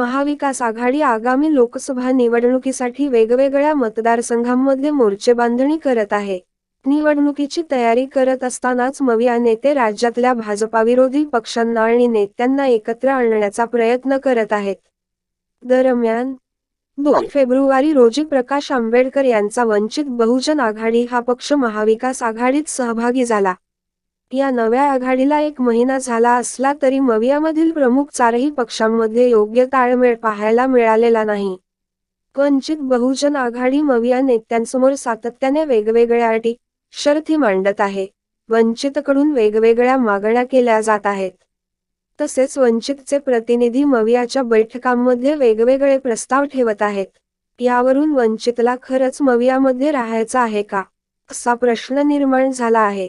महाविकास आघाडी आगामी लोकसभा निवडणुकीसाठी वेगवेगळ्या मतदारसंघांमध्ये मोर्चे बांधणी करत आहे. निवडणुकीची तयारी करत असतानाच मविया नेते राज्यातल्या भाजपाविरोधी पक्षांना आणि नेत्यांना एकत्र आणण्याचा प्रयत्न करत आहेत. दरम्यान दोन फेब्रुवारी रोजी प्रकाश आंबेडकर यांचा वंचित बहुजन आघाडी हा पक्ष महाविकास आघाडीत सहभागी झाला. या नव्या आघाडीला एक महिना झाला असला तरी मवियामधील प्रमुख चारही पक्षांमध्ये योग्य ताळमेळ पाहायला मिळालेला नाही. वंचित बहुजन आघाडी मविया नेत्यांसमोर सातत्याने वेगवेगळ्या अटी शर्थी मांडत आहे. वंचितकडून वेगवेगळ्या मागण्या केल्या जात आहेत. तसेच वंचितचे प्रतिनिधी मवियाच्या बैठकांमध्ये वेगवेगळे प्रस्ताव ठेवत आहेत. यावरून वंचितला खरंच मवियामध्ये राहायचं आहे का असा प्रश्न निर्माण झाला आहे.